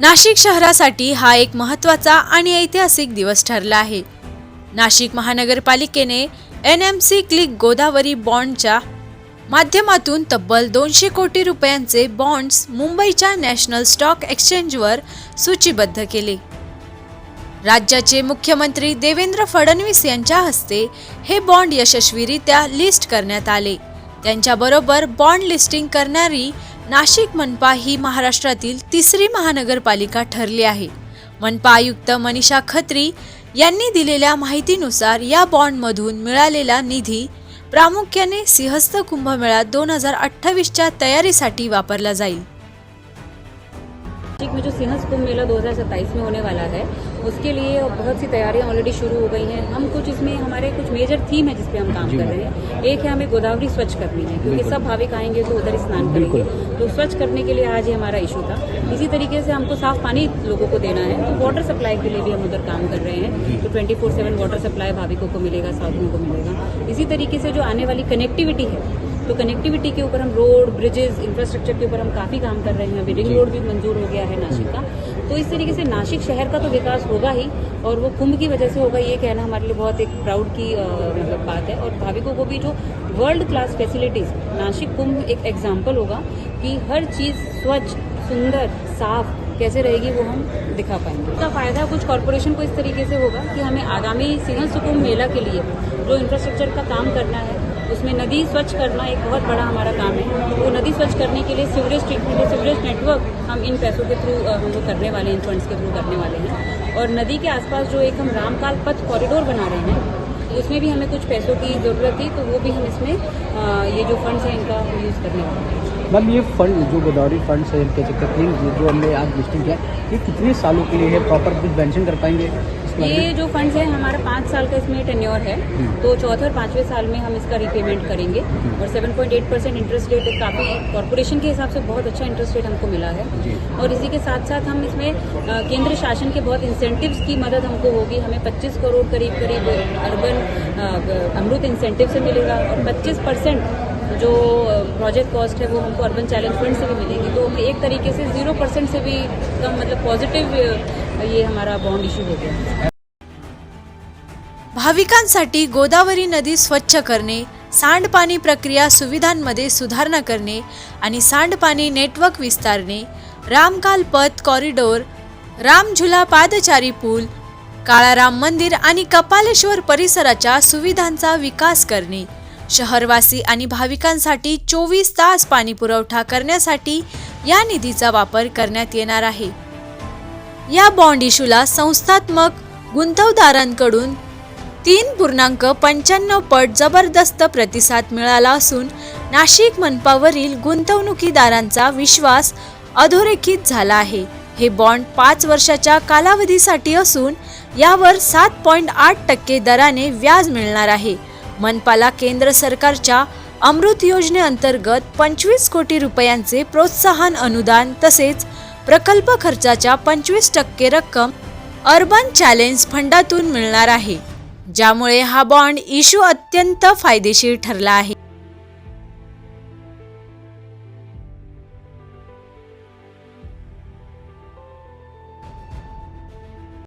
नाशिक शहरासाठी हा एक महत्त्वाचा आणि ऐतिहासिक दिवस ठरला आहे. नाशिक महानगरपालिकेने N M C click Godavari बॉन्डच्या माध्यमातून तब्बल दोनशे कोटी रुपयांचे बॉन्ड्स मुंबईच्या नॅशनल स्टॉक एक्सचेंजवर सूचीबद्ध केले. राज्याचे मुख्यमंत्री देवेंद्र फडणवीस यांच्या हस्ते हे बॉन्ड यशस्वीरित्या लिस्ट करण्यात आले. त्यांच्याबरोबर बॉन्ड लिस्टिंग करणारी नाशिक मनपा ही महाराष्ट्रातील तिसरी महानगरपालिका ठरली आहे. मनपा आयुक्त मनीषा खत्री यांनी दिलेल्या माहितीनुसार या बॉन्डमधून मिळालेला निधी प्रामुख्याने सिंहस्थ कुंभमेळा दोन हजार अठ्ठावीसच्या तयारीसाठी वापरला जाईल. जो सिंहस कुंभ मेला 2027 में होने वाला है उसके लिए बहुत सी तैयारियाँ ऑलरेडी शुरू हो गई हैं। हम कुछ इसमें हमारे कुछ मेजर थीम है जिसपे हम काम कर रहे हैं। एक है हमें गोदावरी स्वच्छ करनी है क्योंकि सब भाविक आएँगे तो उधर स्नान करेंगे। तो स्वच्छ करने के लिए आज ही हमारा इशू था। इसी तरीके से हमको साफ़ पानी लोगों को देना है। तो वाटर सप्लाई के लिए भी हम उधर काम कर रहे हैं। तो ट्वेंटी फोर वाटर सप्लाई भाविकों को मिलेगा साधुओं को मिलेगा। इसी तरीके से जो आने वाली कनेक्टिविटी है तो कनेक्टिविटी के ऊपर हम रोड ब्रिजेस इंफ्रास्ट्रक्चर के ऊपर हम काफ़ी काम कर रहे हैं। अभी रिंग रोड भी मंजूर हो गया है नासिक का। तो इस तरीके से नासिक शहर का तो विकास होगा ही और वो कुंभ की वजह से होगा ये कहना हमारे लिए बहुत एक प्राउड की मतलब बात है। और भाविकों को भी जो world class facilities Nashik Kumbh एक एग्ज़ाम्पल होगा कि हर चीज़ स्वच्छ सुंदर साफ़ कैसे रहेगी वो हम दिखा पाएँगे। इसका फ़ायदा कुछ कॉरपोरेशन को इस तरीके से होगा कि हमें आगामी सिंह सुकुंभ मेला के लिए जो इंफ्रास्ट्रक्चर का काम करना है उसमें नदी स्वच्छ करना एक बहुत बड़ा हमारा काम है। वो नदी स्वच्छ करने के लिए सीवरेज ट्रीटमेंट सीवरेज नेटवर्क हम इन पैसों के थ्रू हम लोग करने वाले हैं इन फंड्स के थ्रू करने वाले हैं। और नदी के आसपास जो एक हम रामकाल पथ कॉरिडोर बना रहे हैं, उसमें भी हमें कुछ पैसों की ज़रूरत थी तो वो भी हम इसमें ये जो फंड्स हैं इनका यूज़ करने वाले हैं। मैम, ये फंड जो गोदावरी फंड है, इनके चक्कर जो हमने आज लिस्टिंग किया, ये कितने सालों के लिए है प्रॉपर कुछ मेंशन कर पाएँगे? ये जो फंड्स है हमारा पाँच साल का इसमें टेन्योर है। हम्म। तो चौथे और पाँचवें साल में हम इसका रिपेमेंट करेंगे। और 7.8 परसेंट इंटरेस्ट रेट काफ़ी कॉरपोरेशन के हिसाब से बहुत अच्छा इंटरेस्ट रेट हमको मिला है। और इसी के साथ साथ हम इसमें केंद्र शासन के बहुत इंसेंटिव्स की मदद हमको होगी। हमें 25 करोड़ करीब करीब अर्बन अमृत इंसेंटिव से मिलेगा। और 25 परसेंट जो प्रोजेक्ट कॉस्ट है वो हमको अर्बन चैलेंज फंड से भी मिलेगी। तो एक तरीके से जीरो परसेंट से भी कम मतलब पॉजिटिव ये हमारा बॉन्ड इश्यू हो गया भाविकांसाठी गोदावरी नदी स्वच्छ करणे सांडपाणी प्रक्रिया सुविधांमध्ये सुधारणा करणे आणि सांडपाणी नेटवर्क विस्तारणे रामकाल पथ कॉरिडोर रामझुला पादचारी पूल काळाराम मंदिर आणि कपालेश्वर परिसराच्या सुविधांचा विकास करणे शहरवासी आणि भाविकांसाठी चोवीस तास पाणी पुरवठा करण्यासाठी या निधीचा वापर करण्यात येणार आहे. या बॉन्ड इशूला संस्थात्मक गुंतवदारांकडून तीन पूर्णांक पंच्याण्णव पट जबरदस्त प्रतिसाद मिळाला असून नाशिक मनपावरील गुंतवणुकीदारांचा विश्वास अधोरेखित झाला आहे. हे बॉन्ड पाच वर्षाच्या कालावधीसाठी असून यावर सात पॉईंट आठ टक्के दराने व्याज मिळणार आहे. मनपाला केंद्र सरकारच्या अमृत योजनेअंतर्गत पंचवीस कोटी रुपयांचे प्रोत्साहन अनुदान तसेच प्रकल्प खर्चाच्या पंचवीस टक्के रक्कम अर्बन चॅलेंज फंडातून मिळणार आहे ज्यामुळे हा बॉन्ड इश्यू अत्यंत फायदेशीर ठरला आहे.